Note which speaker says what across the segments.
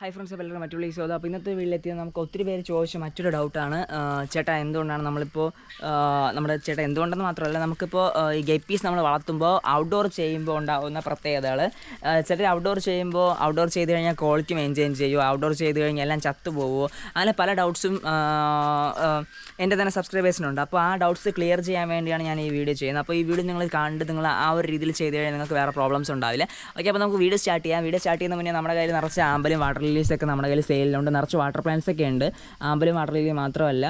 Speaker 1: Hi friends എല്ലാവരും മറ്റുള്ള ഈ സോദ അപ്പോൾ ഇന്നത്തെ വീട്ടിലെത്തിയത് നമുക്ക് ഒത്തിരി പേര് ചോദിച്ച മറ്റൊരു ഡൗട്ടാണ്. ചേട്ടാ എന്തുകൊണ്ടാണ് നമ്മളിപ്പോൾ നമ്മുടെ ചേട്ടാ എന്തുകൊണ്ടെന്ന് മാത്രമല്ല നമുക്കിപ്പോൾ ഈ ഗപ്പീസ് നമ്മൾ വളർത്തുമ്പോൾ ഔട്ട്ഡോർ ചെയ്യുമ്പോൾ ഉണ്ടാകുന്ന പ്രത്യേകതകൾ ചിലർ ഔട്ട്ഡോർ ചെയ്യുമ്പോൾ ഔട്ട്ഡോർ ചെയ്ത് കഴിഞ്ഞാൽ ക്വാളിറ്റി മെയിന്റെയിൻ ചെയ്യുമോ ഔട്ട്ഡോർ ചെയ്ത് കഴിഞ്ഞാൽ എല്ലാം ചത്തു പോവുമോ അങ്ങനെ പല ഡൗട്ട്സും എന്റെ തന്നെ സബ്സ്ക്രൈബേഴ്സിനുണ്ട് അപ്പോൾ ആ ഡൗട്ട്സ് ക്ലിയർ ചെയ്യാൻ വേണ്ടിയാണ് ഞാൻ ഈ വീഡിയോ ചെയ്യുന്നത്. അപ്പോൾ ഈ വീഡിയോ നിങ്ങൾ കണ്ട് നിങ്ങൾ ആ ഒരു രീതിയിൽ ചെയ്ത് കഴിഞ്ഞാൽ നിങ്ങൾക്ക് വേറെ പ്രോബ്ലംസ് ഉണ്ടാവില്ല. ഓക്കെ അപ്പോൾ നമുക്ക് വീഡിയോ സ്റ്റാർട്ട് ചെയ്യാം. വീഡിയോ സ്റ്റാർട്ട് ചെയ്യുന്ന മുന്നേ നമ്മുടെ കയ്യിൽ നിറച്ച് ആമ്പലും വാട്ടർ ലില്ലീസ് ഒക്കെ നമ്മുടെ കയ്യിൽ സെയിലുണ്ട് നിറച്ച് വാട്ടർ പ്ലാന്റ്സ് ഒക്കെ ഉണ്ട്. ആമ്പലും വാട്ടർ ലില്ലി മാത്രമല്ല.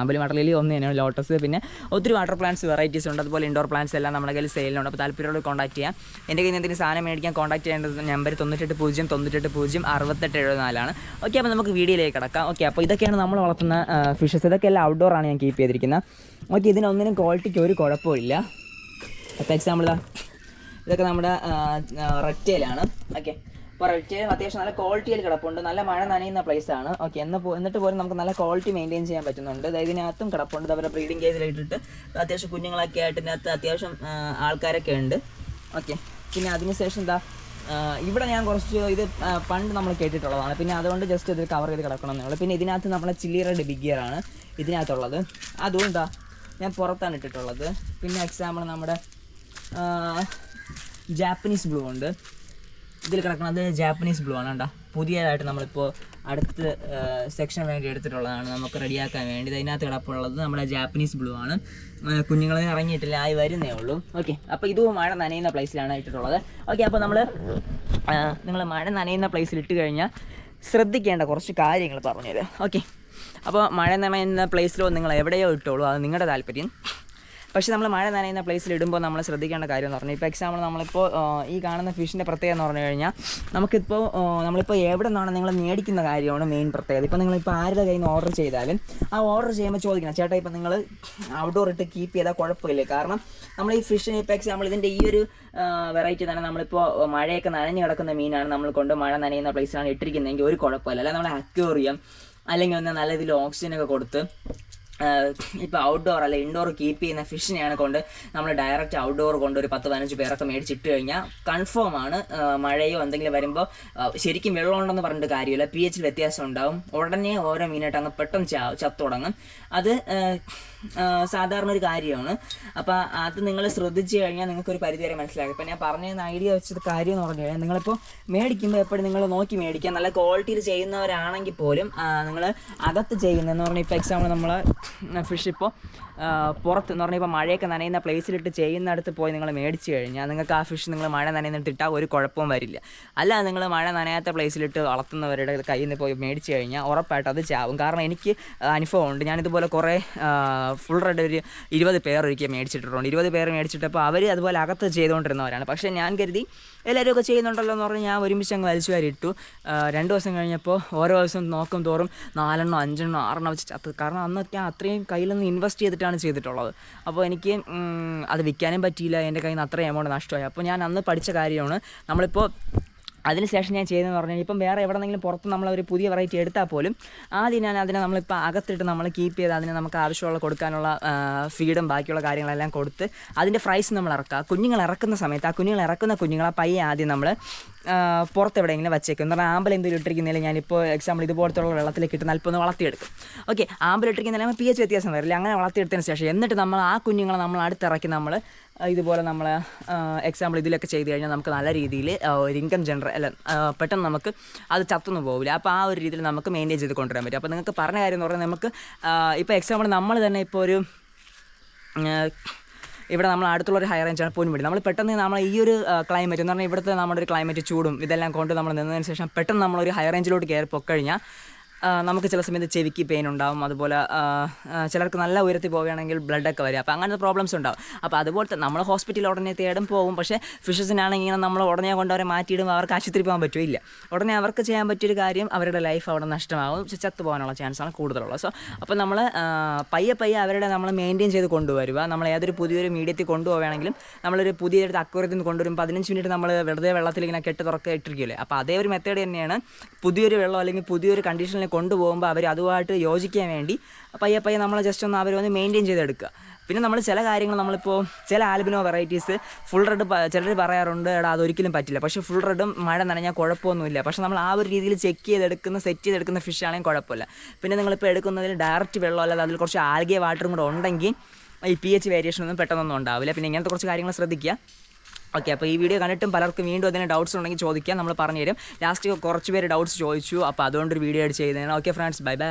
Speaker 1: ആമ്പലി വാട്ടർ ലില്ലി ഒന്ന് തന്നെയാണ്. ലോട്ടസ് പിന്നെ ഒത്തിരി വാട്ടർ പ്ലാന്റ്സ് വെറൈറ്റീസ് ഉണ്ട്. അതുപോലെ ഇൻഡോർ പ്ലാന്റ്സ് എല്ലാം നമ്മുടെ കയ്യിൽ സെയിലുണ്ട് അപ്പോൾ താല്പര്യമുള്ള കോൺടാക്ട് ചെയ്യാം. എന്റെ കയ്യിൽ എന്തെങ്കിലും സാധനം മേടിക്കാൻ കോൺടാക്ട് ചെയ്യേണ്ടത് നമ്പർ തൊണ്ണൂറ്റെട്ട് പൂജ്യം തൊണ്ണൂറ്റെട്ട് പൂജ്യം അറുപത്തെട്ട് എഴുപത്തിനാലാണ്. ഓക്കെ അപ്പോൾ നമുക്ക് വീഡിയോയിലേക്ക് കിടക്കാം. ഓക്കെ അപ്പോൾ ഇതൊക്കെയാണ് നമ്മൾ വളർത്തുന്ന ഫിഷസ് ഇതൊക്കെ എല്ലാം ഔട്ട്ഡോർ ആണ് ഞാൻ കീപ്പ് ചെയ്തിരിക്കുന്നത്. ഓക്കെ ഇതിനൊന്നിനും ക്വാളിറ്റിക്ക് ഒരു കുഴപ്പമില്ല. അപ്പോൾ എക്സാമ്പിൾ ഇതൊക്കെ നമ്മുടെ റെറ്റയിലാണ്. ഓക്കെ റെറ്റയിൽ അത്യാവശ്യം നല്ല ക്വാളിറ്റിയിൽ കിടപ്പുണ്ട്. നല്ല മഴ നനയുന്ന പ്ലേസ് ആണ്. ഓക്കെ എന്ന് എന്നിട്ട് പോലും നമുക്ക് നല്ല ക്വാളിറ്റി മെയിന്റെയിൻ ചെയ്യാൻ പറ്റുന്നുണ്ട്. ഇതിനകത്തും കിടപ്പുണ്ട്. അവരുടെ ബ്രീഡിംഗ് കേസിലിട്ടിട്ട് അത്യാവശ്യം കുഞ്ഞുങ്ങളൊക്കെ ആയിട്ട് ഇതിനകത്ത് അത്യാവശ്യം ആൾക്കാരൊക്കെ ഉണ്ട്. ഓക്കെ പിന്നെ അതിനുശേഷം എന്താ ഇവിടെ ഞാൻ കുറച്ച് ഇത് പണ്ട് നമ്മൾ കേട്ടിട്ടുള്ളതാണ്. പിന്നെ അതുകൊണ്ട് ജസ്റ്റ് ഇത് കവർ ചെയ്ത് കിടക്കണം പിന്നെ ഇതിനകത്ത് നമ്മളെ ചില്ലി റെഡ് ബിഗ് ആണ് ഇതിനകത്തുള്ളത്. അതും എന്താ ഞാൻ പുറത്താണ് ഇട്ടിട്ടുള്ളത്. പിന്നെ എക്സാമ്പിൾ നമ്മുടെ ജാപ്പനീസ് ബ്ലൂ ഉണ്ട്. ഇതിൽ കിടക്കുന്നത് ജാപ്പനീസ് ബ്ലൂ ആണ് കേട്ടോ പുതിയതായിട്ട് നമ്മളിപ്പോൾ അടുത്ത് സെക്ഷൻ വേണ്ടി എടുത്തിട്ടുള്ളതാണ്. നമുക്ക് റെഡിയാക്കാൻ വേണ്ടി അതിനകത്ത് കിടപ്പുള്ളത് നമ്മുടെ ജാപ്പനീസ് ബ്ലൂ ആണ്. കുഞ്ഞുങ്ങൾ ഇറങ്ങിയിട്ടില്ല ആയി വരുന്നേ ഉള്ളൂ. ഓക്കെ അപ്പോൾ ഇതും മഴ നനയുന്ന പ്ലേസിലാണ് ഇട്ടിട്ടുള്ളത്. ഓക്കെ അപ്പോൾ നമ്മൾ നിങ്ങൾ മഴ നനയുന്ന പ്ലേസിൽ ഇട്ട് കഴിഞ്ഞാൽ ശ്രദ്ധിക്കേണ്ട കുറച്ച് കാര്യങ്ങൾ പറഞ്ഞുതരാം. ഓക്കെ അപ്പോൾ മഴ നനയുന്ന പ്ലേസിലോ നിങ്ങൾ എവിടെയോ ഇട്ടോളൂ. അത് നിങ്ങളുടെ താല്പര്യം. പക്ഷേ നമ്മൾ മഴ നനയുന്ന പ്ലേസിൽ ഇടുമ്പോൾ നമ്മൾ ശ്രദ്ധിക്കേണ്ട കാര്യം എന്ന് പറഞ്ഞാൽ ഇപ്പോൾ എക്സാമ്പിൾ നമ്മളിപ്പോൾ ഈ കാണുന്ന ഫിഷിന്റെ പ്രത്യേകത എന്ന് പറഞ്ഞു കഴിഞ്ഞാൽ നമുക്കിപ്പോൾ നമ്മളിപ്പോൾ എവിടെ നിന്നാണ് നിങ്ങൾ മേടിക്കുന്ന കാര്യമാണ് മെയിൻ പ്രത്യേകത. ഇപ്പോൾ നിങ്ങളിപ്പോൾ ആരുടെ കയ്യിൽ നിന്ന് ഓർഡർ ചെയ്താലും ആ ഓർഡർ ചെയ്യുമ്പോൾ ചോദിക്കണം ചേട്ടാ ഇപ്പോൾ നിങ്ങൾ ഔട്ട്ഡോർ ഇട്ട് കീപ്പ് ചെയ്താൽ കുഴപ്പമില്ല? കാരണം നമ്മൾ ഈ ഫിഷിന് ഇപ്പോൾ എക്സാമ്പിൾ ഇതിന്റെ ഈ ഒരു വെറൈറ്റി തന്നെ നമ്മളിപ്പോൾ മഴയൊക്കെ നനഞ്ഞു കിടക്കുന്ന മീനാണ് നമ്മൾ കൊണ്ട് മഴ നനയുന്ന പ്ലേസിലാണ് ഇട്ടിരിക്കുന്നതെങ്കിൽ ഒരു കുഴപ്പമില്ല. അല്ല നമ്മൾ അക്വേറിയം അല്ലെങ്കിൽ ഒന്ന് നല്ല രീതിയിൽ ഓക്സിജനൊക്കെ കൊടുത്ത് ഇപ്പോൾ ഔട്ട്ഡോർ അല്ല ഇൻഡോർ കീപ്പ് ചെയ്യുന്ന ഫിഷിനെയാണ് കൊണ്ട് നമ്മൾ ഡയറക്റ്റ് ഔട്ട്ഡോർ കൊണ്ട് ഒരു പത്ത് പതിനഞ്ച് പേരൊക്കെ മേടിച്ചിട്ട് കഴിഞ്ഞാൽ കൺഫേം ആണ്. മഴയോ എന്തെങ്കിലും വരുമ്പോൾ ശരിക്കും വെള്ളമുണ്ടെന്ന് പറഞ്ഞിട്ട് കാര്യമില്ല. പി എച്ചിൽ വ്യത്യാസം ഉണ്ടാവും. ഉടനെ ഓരോ മീനായിട്ട് അങ്ങ് പെട്ടെന്ന് ചത്തു തുടങ്ങും. അത് സാധാരണ ഒരു കാര്യമാണ്. അപ്പോൾ അത് നിങ്ങൾ ശ്രദ്ധിച്ചു കഴിഞ്ഞാൽ നിങ്ങൾക്ക് ഒരു പരിധി വരെ മനസ്സിലാക്കും ഇപ്പം ഞാൻ പറഞ്ഞ ഐഡിയ വെച്ചത് കാര്യം എന്ന് പറഞ്ഞു കഴിഞ്ഞാൽ നിങ്ങളിപ്പോൾ മേടിക്കുമ്പോൾ എപ്പോഴും നിങ്ങൾ നോക്കി മേടിക്കുക. നല്ല ക്വാളിറ്റിയിൽ ചെയ്യുന്നവരാണെങ്കിൽ പോലും നിങ്ങൾ അകത്ത് ചെയ്യുന്നതെന്ന് പറഞ്ഞാൽ ഇപ്പോൾ എക്സാമ്പിൾ നമ്മൾ ഫിഷ് ഇപ്പോൾ പുറത്ത് എന്ന് പറഞ്ഞാൽ ഇപ്പോൾ മഴയൊക്കെ നനയുന്ന പ്ലേസിലിട്ട് ചെയ്യുന്നിടത്ത് പോയി നിങ്ങൾ മേടിച്ച് കഴിഞ്ഞാൽ നിങ്ങൾക്ക് ആ ഫിഷ് നിങ്ങൾ മഴ നനയുന്നിട്ട് ഇട്ടാൽ ഒരു കുഴപ്പവും വരില്ല. അല്ല നിങ്ങൾ മഴ നനയാത്ത പ്ലേസിലിട്ട് വളർത്തുന്നവരുടെ കയ്യിൽ നിന്ന് പോയി മേടിച്ച് കഴിഞ്ഞാൽ ഉറപ്പായിട്ട് അത് ചാവും. കാരണം എനിക്ക് അനുഭവമുണ്ട്. ഞാനിതുപോലെ കുറേ ഫുൾ റെഡ് ഒരു ഇരുപത് പേർ ഒരിക്കൽ മേടിച്ചിട്ടുണ്ട് ഇരുപത് പേർ മേടിച്ചിട്ടപ്പോൾ അവർ അതുപോലെ അകത്ത് ചെയ്തുകൊണ്ടിരുന്നവരാണ് പക്ഷേ ഞാൻ കരുതി എല്ലാവരും ഒക്കെ ചെയ്യുന്നുണ്ടല്ലോ എന്ന് പറഞ്ഞ് ഞാൻ ഒരുമിച്ച് അങ്ങ് വലിച്ചു രണ്ട് ദിവസം കഴിഞ്ഞപ്പോൾ ഓരോ ദിവസം നോക്കും തോറും നാലെണ്ണോ അഞ്ചെണ്ണോ ആറെണ്ണോ വെച്ച് ചത്ത്. കാരണം അന്ന് ഞാൻ അത്രയും കയ്യിൽ നിന്ന് ഇൻവെസ്റ്റ് ചെയ്തിട്ടാണ് ചെയ്തിട്ടുള്ളത്. അപ്പോൾ എനിക്ക് അത് വിൽക്കാനും പറ്റിയില്ല. എന്റെ കയ്യിൽ നിന്ന് അത്രയും എമൗണ്ട് നഷ്ടമായി. അപ്പോൾ ഞാൻ അന്ന് പഠിച്ച കാര്യമാണ്. നമ്മളിപ്പോൾ അതിനുശേഷം ഞാൻ ചെയ്തതെന്ന് പറഞ്ഞാൽ ഇപ്പം വേറെ എവിടെന്നെങ്കിലും പുറത്ത് നമ്മൾ ഒരു പുതിയ വെറൈറ്റി എടുത്താൽ പോലും ആദ്യം ഞാൻ അതിനെ നമ്മളിപ്പോൾ അകത്തിട്ട് നമ്മൾ കീപ്പ് ചെയ്ത് അതിനെ നമുക്ക് ആവശ്യമുള്ള കൊടുക്കാനുള്ള ഫീഡും ബാക്കിയുള്ള കാര്യങ്ങളെല്ലാം കൊടുത്ത് അതിന്റെ ഫ്രൈസ് നമ്മൾ ഇറക്കുക. കുഞ്ഞുങ്ങൾ ഇറക്കുന്ന സമയത്ത് ആ കുഞ്ഞുങ്ങൾ ഇറക്കുന്ന കുഞ്ഞുങ്ങളെ പയ്യെ ആദ്യം നമ്മൾ പുറത്ത് എവിടെയെങ്കിലും വച്ചേക്കും. എന്ന് പറഞ്ഞാൽ ആമ്പൽ എന്തെങ്കിലും ഇട്ടിരിക്കുന്നില്ല ഞാനിപ്പോൾ എക്സാമ്പിൾ ഇതുപോലത്തുള്ള വെള്ളത്തിലേക്ക് ഇട്ട് നല്ല ഒന്ന് വളർത്തിയെടുക്കും. ഓക്കെ ആമ്പൽ ഇട്ടിരിക്കുന്നില്ല പി എച്ച് വ്യത്യാസം വരില്ല. അങ്ങനെ വളർത്തിയെടുത്തതിന് ശേഷം എന്നിട്ട് നമ്മൾ ആ കുഞ്ഞുങ്ങളെ നമ്മൾ അടുത്തിറക്കി നമ്മൾ ഇതുപോലെ നമ്മൾ എക്സാമ്പിൾ ഇതിലൊക്കെ ചെയ്ത് കഴിഞ്ഞാൽ നമുക്ക് നല്ല രീതിയിൽ ഒരു ഇൻകം ജനറേ അല്ല പെട്ടെന്ന് നമുക്ക് അത് ചത്തൊന്നും പോകില്ല അപ്പോൾ ആ ഒരു രീതിയിൽ നമുക്ക് മെയിന്റെയിൻ ചെയ്ത് കൊണ്ടുവരാൻ പറ്റും. അപ്പോൾ നിങ്ങൾക്ക് പറഞ്ഞ കാര്യം എന്ന് പറഞ്ഞാൽ നമുക്ക് ഇപ്പോൾ എക്സാമ്പിൾ നമ്മൾ തന്നെ ഇപ്പോൾ ഒരു ഇവിടെ നമ്മൾ അടുത്തുള്ള ഒരു ഹൈ റേഞ്ചാണ് പൊന്മുടി. നമ്മൾ പെട്ടെന്ന് നമ്മൾ ഈ ഒരു ക്ലൈമറ്റ് എന്ന് പറഞ്ഞാൽ ഇവിടുത്തെ നമ്മുടെ ഒരു ക്ലൈമറ്റ് ചൂടും ഇതെല്ലാം കൊണ്ട് നമ്മൾ നിന്നതിന് ശേഷം പെട്ടെന്ന് നമ്മളൊരു ഹൈ റേഞ്ചിലോട്ട് കയറി പൊക്കഴിഞ്ഞാൽ നമുക്ക് ചില സമയത്ത് ചെവിക്ക് പെയിൻ ഉണ്ടാവും. അതുപോലെ ചിലർക്ക് നല്ല ഉയരത്തിൽ പോവുകയാണെങ്കിൽ ബ്ലഡൊക്കെ വരും. അപ്പോൾ അങ്ങനത്തെ പ്രോബ്ലംസ് ഉണ്ടാവും. അപ്പോൾ അതുപോലത്തെ നമ്മൾ ഹോസ്പിറ്റലിൽ ഉടനെ തേടും പോകും പക്ഷേ ഫിഷസിനാണെങ്കിൽ നമ്മൾ ഉടനെ കൊണ്ടവരെ മാറ്റിയിടുമ്പോൾ അവർക്ക് ആശുപത്രി പോകാൻ പറ്റില്ല. ഉടനെ അവർക്ക് ചെയ്യാൻ പറ്റിയൊരു കാര്യം അവരുടെ ലൈഫ് അവിടെ നഷ്ടമാകും ചത്തു പോകാനുള്ള ചാൻസാണ് കൂടുതലുള്ളത്. സോ അപ്പോൾ നമ്മൾ പയ്യെ പയ്യെ അവരുടെ നമ്മൾ മെയിന്റെയിൻ ചെയ്ത് കൊണ്ടുവരിക. നമ്മൾ ഏതൊരു പുതിയൊരു മീഡിയത്തിൽ കൊണ്ടുപോവുകയാണെങ്കിലും നമ്മളൊരു പുതിയൊരു അക്വരത്തിൽ നിന്ന് കൊണ്ടുവരും. പതിനഞ്ച് മിനിറ്റ് നമ്മൾ വെറുതെ വെള്ളത്തിൽ ഇങ്ങനെ കെട്ട് തുറക്കെ ഇട്ടിരിക്കില്ലേ അപ്പോൾ അതേ ഒരു മെത്തേഡ് തന്നെയാണ്. പുതിയൊരു വെള്ളം അല്ലെങ്കിൽ പുതിയൊരു കണ്ടീഷനിൽ കൊണ്ടുപോകുമ്പോൾ അവർ അതുമായിട്ട് യോജിക്കാൻ വേണ്ടി പയ്യെ പയ്യെ നമ്മൾ ജസ്റ്റ് ഒന്ന് അവരൊന്ന് മെയിന്റെയിൻ ചെയ്തെടുക്കുക. പിന്നെ നമ്മൾ ചില കാര്യങ്ങൾ നമ്മളിപ്പോൾ ചില ആൽബിനോ വെറൈറ്റീസ് ഫുൾ റെഡ് ചിലർ പറയാറുണ്ട് എടാ അതൊരിക്കലും പറ്റില്ല. പക്ഷേ ഫുൾ റെഡും മഴ നനഞ്ഞാൽ കുഴപ്പമൊന്നുമില്ല. പക്ഷേ നമ്മൾ ആ ഒരു രീതിയിൽ ചെക്ക് ചെയ്തെടുക്കുന്ന സെറ്റ് ചെയ്തെടുക്കുന്ന ഫിഷ് ആണെങ്കിൽ കുഴപ്പമില്ല. പിന്നെ നിങ്ങളിപ്പോൾ എടുക്കുന്നതിൽ ഡയറക്റ്റ് വെള്ളം അല്ലാതെ അതിൽ കുറച്ച് ആൽഗേ വാട്ടറും കൂടെ ഉണ്ടെങ്കിൽ ഈ പി എച്ച് വേരിയേഷൻ ഒന്നും പെട്ടെന്നൊന്നും ഉണ്ടാവില്ല. പിന്നെ ഇങ്ങനത്തെ കുറച്ച് കാര്യങ്ങൾ ശ്രദ്ധിക്കുക. ഓക്കെ അപ്പോൾ ഈ വീഡിയോ കണ്ടിട്ടും പലർക്കും വീണ്ടും അതിന് ഡൗട്ട്സ് ഉണ്ടെങ്കിൽ ചോദിക്കാം. നമ്മൾ പറഞ്ഞു പറഞ്ഞുതരും. ലാസ്റ്റ് കുറച്ച് പേര് ഡൗട്ട്സ് ചോദിച്ചു. അപ്പോൾ അതുകൊണ്ടൊരു വീഡിയോ ആയിട്ട് ചെയ്തതാണ് ഓക്കെ ഫ്രണ്ട്സ് ബൈ ബൈ